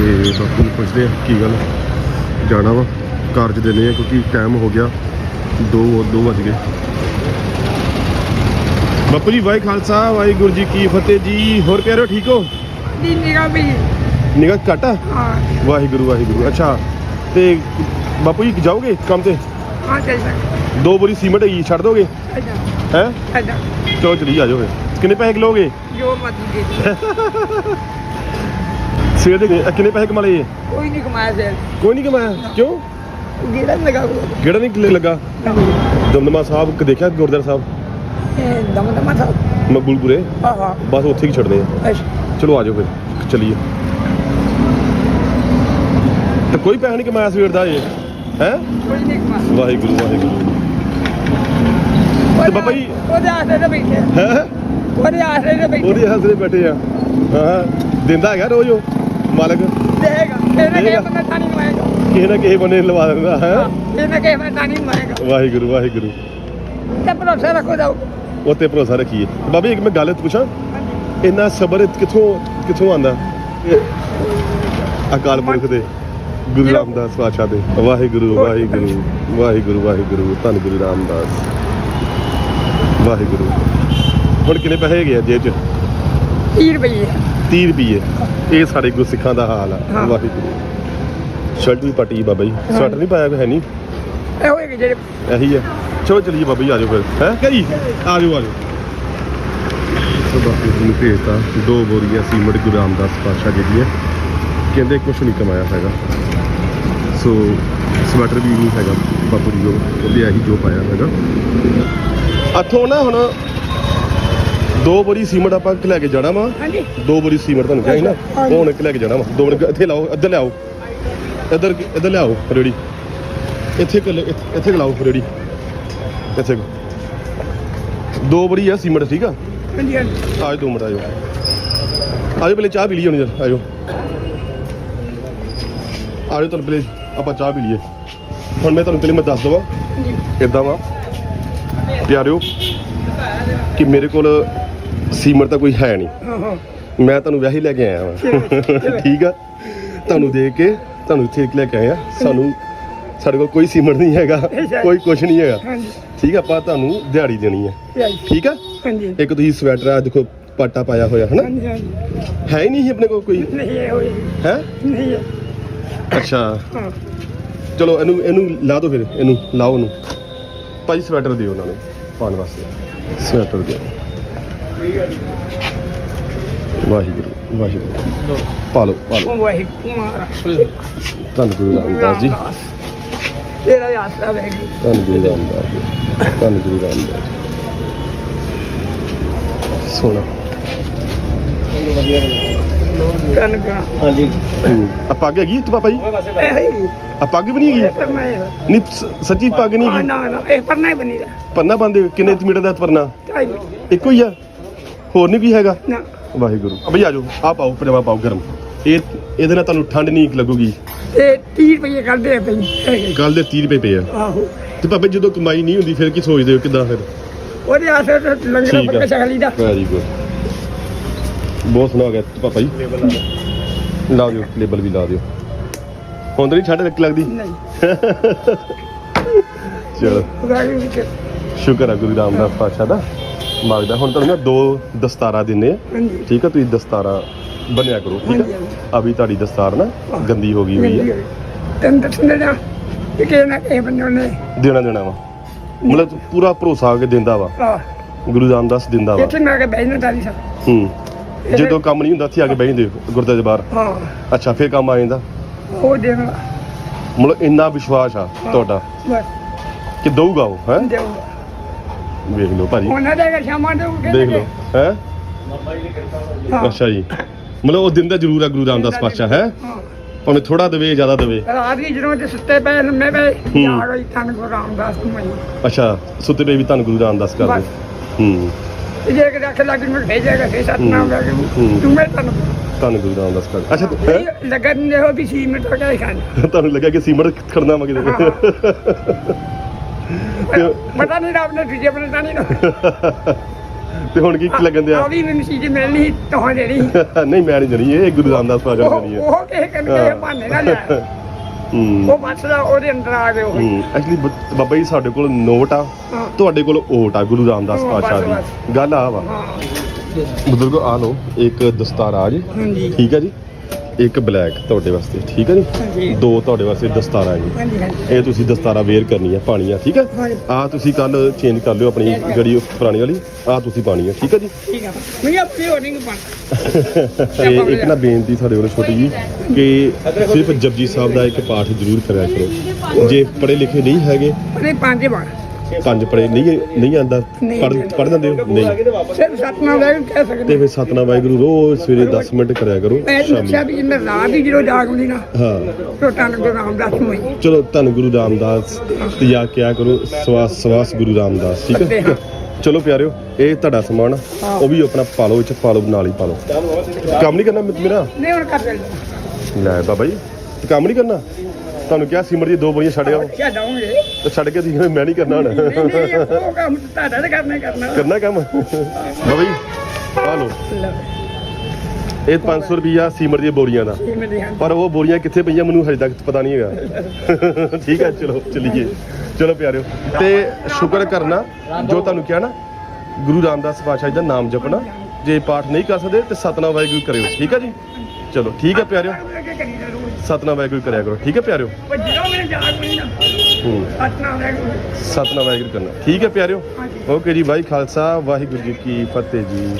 ਤੇ ਬਾਪੂ ਨੂੰ ਪੁੱਛਦੇ ਆ ਕੀ ਗੱਲ ਜਾਣਾ ਵਾ ਕਾਰਜ ਦੇਣੇ ਆ ਕਿਉਂਕਿ ਟਾਈਮ ਹੋ ਗਿਆ 2 2 ਵੱਜ ਗਏ। ਬਾਪੂ ਜੀ ਵਾਹਿ ਖਾਲਸਾ ਵਾਹਿਗੁਰੂ ਜੀ ਕੀ ਫਤਿਹ ਜੀ। ਹੋਰ ਪਿਆਰੋ ਠੀਕ ਹੋ? ਦੀ ਨਿਗਾਹ ਵੀ ਨਿਗਾਹ ਘੱਟ ਆ? ਹਾਂ। ਵਾਹਿਗੁਰੂ ਵਾਹਿਗੁਰੂ। ਅੱਛਾ ਤੇ ਬਾਪੂ ਜੀ ਜਾਓਗੇ ਕੰਮ ਤੇ? ਹਾਂ ਚੱਲ ਸਕ ਦੋ ਬੋਰੀ ਸੀਮਟ ਹੈਗੀ ਛੱਡ ਦੋਗੇ? ਅੱਛਾ ਹੈ? ਅੱਛਾ ਚਲੋ ਚਲੀ ਆ ਜਾਓ ਫਿਰ। ਕਿੰਨੇ ਪੈਸੇ ਲਓਗੇ ਜੋ ਮਰਜ਼ੀ ਦੇ ਦੇ ਸਵੇਰ ਦੇ ਗਏ- ਕਿੰਨੇ ਪੈਸੇ ਕਮਾ ਲਏ ਕੋਈ ਨਹੀਂ ਕਮਾਇਆ ਸੇ ਕੋਈ ਨਹੀਂ ਕਮਾਇਆ। ਕਿਉਂ? ਗੇੜਾ ਲਗਾ ਕਿਹੜਾ ਨਹੀਂ ਕਿਲੇ ਲੱਗਾ? ਦਮਦਮਾ ਸਾਹਿਬ ਕਿ ਦੇਖਿਆ ਗੁਰਦੁਆਰਾ ਸਾਹਿਬ? ਦਮ ਦਮ ਥਾ ਮਕਬੂਲਪੁਰੇ? ਹਾਂ ਹਾਂ। ਬਸ ਉੱਥੇ ਹੀ ਛੱਡਦੇ ਆ। ਅੱਛਾ। ਚਲੋ ਆ ਜਾਓ ਫਿਰ ਚਲੀਏ। ਤੇ ਕੋਈ ਪੈਸਾ ਨਹੀਂ ਕਮਾਇਆ ਸਵੇਰ ਦਾ ਇਹ ਹੈ? ਕੋਈ ਨਹੀਂ ਕਮਾਇਆ। ਵਾਹਿਗੁਰੂ ਵਾਹਿਗੁਰੂ। ਤੇ ਬਾਬਾ ਜੀ- ਉਹਦੇ ਆਸਰੇ ਤੇ ਬੈਠੇ। ਹੈ? ਉਹਦੇ ਆਸਰੇ ਤੇ ਬੈਠੇ ਉਹਦੇ ਹੱਥ ਦੇ ਬੈਠੇ ਆ। ਹਾਂ ਦਿੰਦਾ ਹੈਗਾ ਰੋਜ਼ ਉਹ। ਮਾਲਕ? ਦੇਗਾ। ਇਹ ਨਾ ਬੰਦਾ ਕਿਸੇ ਕਿਸੇ ਲਵਾ ਦਿੰਦਾ ਹੈ? ਨਾ ਬੰਦਾ ਵਾਹਿਗੁਰੂ ਵਾਹਿਗੁਰੂ। ਤੇ ਭਰੋਸਾ ਰੱਖੋ ਜਾਓ। ਭਰੋਸਾ ਰੱਖੀਏ। ਬਾਬਾ ਇੱਕ ਮੈਂ ਗੱਲ ਪੁੱਛਾਂ? ਇੰਨਾ ਸਬਰ ਕਿੱਥੋਂ ਕਿੱਥੋਂ ਆਂਦਾ ਅਕਾਲ ਪੁਰਖ ਦੇ ਗੁਰੂ ਰਾਮਦਾਸ ਪਾਤਸ਼ਾਹ ਦੇ। ਵਾਹਿਗੁਰੂ ਵਾਹਿਗੁਰੂ ਵਾਹਿਗੁਰੂ ਵਾਹਿਗੁਰੂ। ਧੰਨ ਗੁਰੂ ਰਾਮਦਾਸ। ਵਾਹਿਗੁਰੂ। ਹੁਣ ਕਿੰਨੇ ਪੈਸੇ ਹੈਗੇ ਆ ਜੇਬ 'ਚ? 30 ਰੁਪਏ 30 ਰੁਪਏ ਇਹ ਸਾਡੇ ਗੁਰਸਿੱਖਾਂ ਦਾ ਹਾਲ ਆ ਹਾਂ। ਵਾਹਿਗੁਰੂ। ਸ਼ਰਟ ਵੀ ਪੱਟੀ ਬਾਬਾ ਜੀ। ਸਵੈਟਰ ਨਹੀਂ ਪਾਇਆ ਕੋਈ ਹੈ ਨਹੀਂ? ਇਹ ਹੋਏਗੇ ਜਿਹੜੇ ਇਹੀ ਹੈ ਚਲੋ ਚਲੀਏ ਬਾਬਾ ਜੀ ਆ ਜਾਓ ਫਿਰ। ਹੈ ਕਰੀ ਆ ਜਾਓ ਆ ਜਾਓ। ਸੋ ਬਾਪੂ ਜੀ ਨੂੰ ਭੇਜਤਾ। ਦੋ ਬੋਰੀਆਂ ਸੀਮਟ ਗੁਰੂ ਰਾਮਦਾਸ ਪਾਤਸ਼ਾਹ ਜੀ ਦੀਆਂ ਕਹਿੰਦੇ ਕੁਛ ਨਹੀਂ ਕਮਾਇਆ ਹੈਗਾ। ਸੋ ਸਵੈਟਰ ਵੀ ਨਹੀਂ ਹੈਗਾ। ਬਾਪੂ ਜੀ ਕੋਲ ਉਹਦੇ ਆਹੀ ਜੋ ਪਾਇਆ ਹੈਗਾ। ਅਥੋਂ ਨਾ ਹੁਣ ਦੋ ਬੋਰੀ ਸੀਮਟ ਆਪਾਂ ਲੈ ਕੇ ਜਾਣਾ ਵਾ। ਹਾਂਜੀ। ਦੋ ਬੋਰੀ ਸੀਮਟ ਤੁਹਾਨੂੰ ਕਿਹਾ ਸੀ ਨਾ। ਉਹ ਹੁਣ ਇੱਕ ਲੈ ਕੇ ਜਾਣਾ ਵਾ। ਦੋ ਬੋਰੀ ਇੱਥੇ ਲਾਓ ਇੱਧਰ ਲਿਆਓ। ਇੱਧਰ ਇੱਧਰ ਲਿਆਓ ਰੇੜੀ। ਇੱਥੇ ਕੁ ਲ- ਇੱਥੇ ਲਾਓ ਰੇੜੀ। ਇੱਥੇ। ਦੋ ਬੋਰੀ ਆ ਸੀਮਟ ਠੀਕ ਆ? ਹਾਂਜੀ ਹਾਂਜੀ। ਆਜੋ ਦੋ ਮਿੰਟ ਆਜੋ। ਆਜੋ ਪਹਿਲੇ ਚਾਹ ਪੀ ਲਈ ਹੋਣੀ ਜਰ ਆਜੋ। ਆਜੋ ਤੁਹਾਨੂੰ ਪਹਿਲੇ ਆਪਾਂ ਚਾਹ ਪੀ ਲਈਏ। ਹੁਣ ਮੈਂ ਤੁਹਾਨੂੰ ਪਹਿਲੇ ਮੈਂ ਦੱਸ ਦਵਾਂ। ਇਦਾਂ ਵਾ? ਪਿਆਰਿਓ ਕਿ ਮੇਰੇ ਕੋਲ ਸੀਮਟ ਤਾਂ ਕੋਈ ਹੈ ਨਹੀਂ। ਹਾਂ। ਹਾਂ ਮੈਂ ਤੁਹਾਨੂੰ ਵਿਆਹੀ ਲੈ ਕੇ ਆਇਆ ਹਾਂ ਠੀਕ ਆ। ਤੁਹਾਨੂੰ ਦੇਖ ਕੇ ਤੁਹਾਨੂੰ ਇੱਥੇ ਲੈ ਕੇ ਆਇਆ। ਸਾਨੂੰ ਸਾਡੇ ਕੋਲ ਕੋਈ ਸੀਮਟ ਨਹੀਂ ਹੈਗਾ। ਕੋਈ ਕੁਝ ਨਹੀਂ ਹੈਗਾ। ਠੀਕ ਆ ਆਪਾਂ ਤੁਹਾਨੂੰ ਦਿਹਾੜੀ ਦੇਣੀ ਹੈ ਠੀਕ ਆ? ਹਾਂਜੀ। ਇੱਕ ਤੁਸੀਂ ਸਵੈਟਰ ਆ ਦੇਖੋ ਪਾਟਾ ਪਾਇਆ ਹੋਇਆ ਹਨਾ? ਹਾਂਜੀ ਹਾਂਜੀ। ਹੈ ਹੀ ਨਹੀਂ ਆਪਣੇ ਕੋਲ ਕੋਈ? ਹੈ? ਨਹੀਂ ਹੈ। ਅੱਛਾ। ਹਾਂ। ਚਲੋ ਇਹਨੂੰ ਇਹਨੂੰ ਲਾ ਦਿਓ ਫਿਰ। ਇਹਨੂੰ ਲਾਓ ਇਹਨੂੰ ਭਾਈ ਸਵੈਟਰ ਦਿਓ ਉਹਨਾਂ ਨੂੰ ਪਾਉਣ ਵਾਸਤੇ। ਸਵੈਟਰ ਦਿਓ। ਵਾਹਿਗੁਰੂ ਵਾਹਿਗੁਰੂ। ਪਾ ਲਓ ਪਾ ਲਓ ਉਹ ਵਾਹਿਗੁਰੂ ਮਹਾਰਾਜ ਧੰਨ ਗੁਰੂ ਰਾਮਦਾਸ ਜੀ। ਤੇਰਾ ਆਸਰਾ ਵੈਗੂ ਧੰਨ ਗੁਰੂ ਰਾਮਦਾਸ ਜੀ। ਧੰਨ ਗੁਰੂ ਰਾਮਦਾਸ ਜੀ। ਸੋਨਾ ਕਨਕਾ ਹੂੰ। ਆ ਪੱਗ ਹੈਗੀ ਤੇ ਪਾਪਾ ਜੀ? ਇਹ ਹੀ। ਆ ਪੱਗ ਵੀ ਨਹੀਂ ਹੈਗੀ? ਪਰ ਮੈਂ ਨਹੀਂ ਸ- ਸੱਚੀ ਪੱਗ ਨਹੀਂ ਹੈਗੀ? ਨਾ ਨਾ ਇਹ ਪਰ ਨਹੀਂ ਬਣੀ ਦਾ ਪੰਨਾ ਬੰਦੇ ਕਿੰਨੇ ਮੀਟਰ ਦਾ ਪਰਨਾ? ਇੱਕੋ ਹੀ ਆ? ਹੋਰ ਨਹੀਂ ਕੋਈ ਹੈਗਾ? ਨਾ। ਵਾਹਿਗੁਰੂ। ਆ ਬਈ ਆਜੋ ਆ ਪਾਓ ਪਜਾਮਾ ਪਾਓ ਗਰਮ। ਇਹ ਇਹਦੇ ਨਾਲ ਤੁਹਾਨੂੰ ਠੰਡ ਨਹੀਂ ਲੱਗੂਗੀ। ਤੇ 30 ਰੁਪਏ ਕੱਢਦੇ ਆ ਪਈ ਹੈਗੇ। ਕੱਲ ਦੇ 30 ਰੁਪਏ ਪਏ ਆ। ਆਹੋ। ਤੇ ਪਾਪੇ ਜਦੋਂ ਕਮਾਈ ਨਹੀਂ ਹੁੰਦੀ ਫਿਰ ਕੀ ਸੋਚਦੇ ਹੋ ਕਿਦਾਂ ਫਿਰ? ਉਹਦੇ ਆਸਰੇ ਤੇ ਲੰਗਰ ਪੱਕਾ। ਛਕ ਲਈਦਾ। ਵੈਰੀ ਗੁੱਡ ਬਹੁਤ ਸੋਹਣਾ ਹੋ ਗਿਆ ਪਾਪਾ ਜੀ ਲਾ ਦਿਓ। ਲੇਬਲ ਵੀ ਲਾ ਦਿਓ। ਹੁਣ ਤਾਂ ਨਹੀਂ ਠੰਡ ਲੱਗ- ਲੱਗਦੀ? ਨਹੀਂ। ਚਲੋ। ਸ਼ੁਕਰ ਆ ਗੁਰੂ ਰਾਮਦਾਸ ਪਾਤਸ਼ਾਹ ਦਾ। ਮੰਗਦਾ। ਹੁਣ ਤੁਹਾਨੂੰ ਨਾ ਦੋ ਦਸਤਾਰਾ ਦਿੰਨੇ ਆ। ਹਾਂਜੀ। ਠੀਕ ਆ ਤੁਸੀਂ ਦਸਤਾਰਾ ਬਣਿਆ ਕਰੋ ਠੀਕ ਹਾਂਜੀ, ਆ? ਹਾਂਜੀ। ਆ ਵੀ ਤੁਹਾਡੀ ਦਸਤਾਰ ਨਾ ਗੰਦੀ ਹੋ ਗਈ ਹੋਈ ਆ। ਤੈਨੂੰ ਦੱਸਣ ਦਾ ਕਿ ਕਿਸੇ ਨਾ ਕਿਸੇ ਬੰਦੇ ਨੇ ਦੇਣਾ ਦੇਣਾ ਵਾ। ਮਤਲਬ ਪੂਰਾ ਭਰੋਸਾ ਆ ਕੇ ਦਿੰਦਾ ਵਾ। ਆਹ, ਗੁਰੂ ਰਾਮਦਾਸ ਦਿੰਦਾ ਵਾ। ਇੱਥੇ ਮੈਂ ਕੇ ਬੈਠਣਾ ਤਾਲੀ ਸਾ ਹੂੰ। ਜਦੋਂ ਕੰਮ ਨਹੀਂ ਹੁੰਦਾ ਇੱਥੇ ਆ ਕੇ ਬਹਿੰਦੇ ਗੁਰਦੁਆਰੇ ਦੇ ਬਾਹਰ। ਹਾਂ। ਅੱਛਾ ਫਿਰ ਕੰਮ ਆ ਜਾਂਦਾ। ਉਹ ਦੇਣਾ ਮਤਲਬ ਇੰਨਾ ਵਿਸ਼ਵਾਸ ਆ ਤੁਹਾਡਾ ਬਸ। ਕਿ ਦਊਗਾ ਉਹ ਹੈ? ਦੇਊਗਾ। ਵੇਖ ਲਓ ਭਾਜੀ। ਉਹਨਾਂ ਦੇ ਘਰ ਸ਼ਾਮਾਂ ਦੇ ਉੱਠ ਦੇਖ ਲਓ ਹੈ? ਅੱਛਾ ਜੀ। ਮਤਲਬ ਉਹ ਦਿੰਦਾ ਜ਼ਰੂਰ ਆ ਗੁਰੂ ਰਾਮਦਾਸ ਪਾਤਸ਼ਾਹ ਹੈ। ਭਾਵੇਂ ਥੋੜਾ ਦੇਵੇ ਜ਼ਿਆਦਾ ਦੇਵੇ। ਰਾਤ ਵੀ ਜਦੋਂ ਤੇ ਸੁੱਤੇ ਪਏ ਲੰਮੇ ਪਏ। ਯਾਰ ਹੋਈ ਤਨ ਕੋ ਰਾਮਦਾਸ ਨੂੰ ਮਈ ਅੱਛਾ ਸੁੱਤੇ ਪਏ ਵੀ ਤੁਹਾਨੂੰ ਗੁਰੂ ਰਾਮਦਾਸ ਕਰਦੇ। ਹੂੰ। ਜੇ ਕਿ ਅੱਖ ਲੱਗ ਮੈਂ ਭੇਜੇਗਾ ਫੇ ਸਤਨਾਮ ਹੂੰ। ਤੂੰ ਮੈਂ ਤਨ ਤੁਹਾਨੂੰ ਗੁਰੂ ਰਾਮਦਾਸ ਕਰਦੇ। ਅੱਛਾ? ਲੱਗਣ ਦੇ ਹੋ ਵੀ ਸੀ ਮਿੰਟ ਹੋ ਗਿਆ ਖਾਨ ਤੁਹਾਨੂੰ ਲੱਗਾ ਕਿ ਸੀਮਟ ਖੜਨਾ ਕਿਤੇ। ਪਤਾ ਨਹੀਂ ਰੱਬ ਨੇ ਤੁਝੇ ਬਣਾਤਾ ਨਹੀਂ ਨਾ ਤੇ ਹੁਣ ਕੀ ਕੀ ਲੱਗਣ ਦਿਆ? ਆਵੀ ਮੈਨੂੰ ਚੀਜ਼ ਮਿਲਣੀ ਸੀ, ਤੋਹਾਂ ਦੇਣੀ। ਸੀ। ਨਹੀਂ ਮੈਂ ਨਹੀਂ ਜਣੀ ਇਹ ਗੁਰੂ ਰਾਮਦਾਸ ਉਹ ਨੇ ਜਣੀ ਹੈ। ਉਹ ਕਿਸੇ ਕਰਨ ਕੇ ਬਹਾਨੇ ਨਾਲ ਲਿਆ ਉਹ ਬਸਦਾ ਉਹਦੇ ਅੰਦਰ ਆ ਗਏ ਉਹ। ਐਕਚੁਅਲੀ ਬਾਬਾ ਜੀ ਸਾਡੇ ਕੋਲ ਨੋਟ ਆ। ਤੁਹਾਡੇ ਕੋਲ ਓਟ ਆ ਗੁਰੂ ਰਾਮਦਾਸ ਹਾਂ, ਪਾਸ਼ਾ ਬਸ, ਦੀ। ਗੱਲ ਆ ਵਾ। ਬਜ਼ੁਰਗੋ ਆ ਲਓ ਇੱਕ ਦਸਤਾਰਾਜ ਹਾਂਜੀ। ਠੀਕ ਹੈ ਜੀ? ਇੱਕ ਬਲੈਕ ਤੁਹਾਡੇ ਵਾਸਤੇ ਠੀਕ ਹੈ ਜੀ? ਦੋ ਤੁਹਾਡੇ ਵਾਸਤੇ ਦਸਤਾਰਾਂ ਹਾਂਜੀ ਇਹ ਤੁਸੀਂ ਦਸਤਾਰਾ ਵੇਅਰ ਕਰਨੀ ਹੈ ਪਾਣੀ ਆ? ਠੀਕ ਹੈ। ਆ ਤੁਸੀਂ ਕੱਲ ਚੇਂਜ ਕਰ ਲਿਓ ਆਪਣੀ ਜਿਹੜੀ ਉਹ ਪੁਰਾਣੀ ਵਾਲੀ ਆ ਤੁਸੀਂ ਪਾਣੀ ਹੈ ਠੀਕ ਹੈ ਜੀ? ਠੀਕ ਆ। ਮੈਂ ਆਪਣੀ ਹੋਣੀ ਨੂੰ ਪਾ ਤੇ ਇੱਕ ਨਾ ਬੇਨਤੀ ਸਾਡੇ ਵੱਲੋਂ ਛੋਟੀ ਜੀ ਕਿ ਸਿਰਫ ਜਪਜੀ ਸਾਹਿਬ ਦਾ ਇੱਕ ਪਾਠ ਜ਼ਰੂਰ ਕਰਿਆ ਕਰੋ। ਜੇ ਪੜ੍ਹੇ ਲਿਖੇ ਨਹੀਂ ਹੈਗੇ ਅਰੇ ਪੰਜ ਵਾਰ। ਪੰਜ ਪੜ੍ਹੇ ਨਹੀਂ ਨਹੀਂ ਆਂਦਾ। ਨਹੀਂ। ਪੜ੍ਹ ਪੜ੍ਹ ਦਿੰਦੇ ਹੋ? ਨਹੀਂ। ਸਿਰ ਸਤਨਾਮ ਵਾਹਿਗੁਰੂ ਕਹਿ ਤੇ ਸਕਦੇ ਫਿਰ ਸਤਨਾਮ ਵਾਹਿਗੁਰੂ ਰੋਜ਼ ਸਵੇਰੇ 10 ਮਿੰਟ ਕਰਿਆ ਕਰੋ ਮੈਂ ਪੁੱਛਿਆ ਸ਼ਾਮੀ। ਵੀ ਜਿੰਨੇ ਰਾਤ ਹੀ ਜਦੋਂ ਜਾਗ ਹੁੰਦੀ ਨਾ ਹਾਂ। ਟੋਟਾਂ ਨੂੰ ਰਾਮਦਾਸ ਨੂੰ ਹੀ। ਚਲੋ ਧੰਨ ਗੁਰੂ ਰਾਮਦਾਸ ਤੇ ਜਾ ਕਿਆ ਕਰੋ ਸਵਾਸ ਸਵਾਸ ਗੁਰੂ ਰਾਮਦਾਸ ਠੀਕ ਹੈ। ਚਲੋ ਪਿਆਰਿਓ ਇਹ ਤੁਹਾਡਾ ਸਮਾਨ ਆ, ਉਹ ਵੀ ਆਪਣਾ ਪਾ ਲਓ ਵਿੱਚ ਪਾ ਲਓ ਨਾਲ ਹੀ ਪਾ ਲਓ। ਕੰਮ ਨਹੀਂ ਕਰਨਾ ਮੇ- ਮੇਰਾ? ਨਹੀਂ ਹੁਣ ਕਰ ਲੈਂਦੇ ਲੈ ਬਾਬਾ ਜੀ ਤੇ ਕੰਮ ਨਹੀਂ ਕਰਨਾ? ਤੁਹਾਨੂੰ ਕਿਹਾ ਸਿਮਰ ਦੀ ਦੋ ਬੋਰੀਆਂ ਛੱਡਿਆ ਛੱਡਾਂਗੇ ਤੇ ਛੱਡ ਕੇ ਤੁਸੀਂ ਮੈਂ ਨਹੀਂ ਕਰਨਾ ਹੁਣ। ਨਹੀਂ ਉਹ ਕੰਮ ਤੁਹਾਡਾ ਤਾਂ ਕਰਨਾ ਹੀ ਕਰਨਾ। ਕਰਨਾ ਕੰਮ? ਜੀ ਆ ਲਓ। ਲਓ, ਇਹ 500 ਰੁਪਿਆ ਸਿਮਰ ਦੀਆਂ ਬੋਰੀਆਂ ਦਾ। ਪਰ ਉਹ ਬੋਰੀਆਂ ਕਿੱਥੇ ਪਈਆਂ ਮੈਨੂੰ ਹਜੇ ਤੱਕ ਪਤਾ ਨਹੀਂ ਹੈਗਾ। ਠੀਕ ਹੈ ਚਲੋ ਚਲੀਏ। ਚਲੋ ਪਿਆਰਿਓ। ਤੇ ਸ਼ੁਕਰ ਕਰਨਾ ਜੋ ਤੁਹਾਨੂੰ ਕਿਹਾ ਨਾ ਗੁਰੂ ਰਾਮਦਾਸ ਪਾਤਸ਼ਾਹ ਜੀ ਦਾ ਨਾਮ ਜਪਣਾ। ਜੇ ਪਾਠ ਨਹੀਂ ਕਰ ਸਕਦੇ ਤੇ ਸਤਨਾਮ ਵਾਹਿਗੁਰੂ ਕਰਿਓ। ਠੀਕ ਹੈ ਜੀ? ਚਲੋ ਠੀਕ ਹੈ ਪਿਆਰਿਓ। ਸਤਨਾਮ ਵਾਹਿਗੁਰੂ ਕਰਿਆ ਕਰੋ ਠੀਕ ਹੈ ਪਿਆਰਿਓ? ਹੂੰ। ਸਤਨਾਮ ਵਾਹਿਗੁਰੂ। ਕਰਨਾ। ਠੀਕ ਹੈ ਪਿਆਰਿਓ? ਓਕੇ ਜੀ ਭਾਈ ਖਾਲਸਾ ਵਾਹਿਗੁਰੂ ਜੀ ਕੀ ਫਤਿਹ ਜੀ।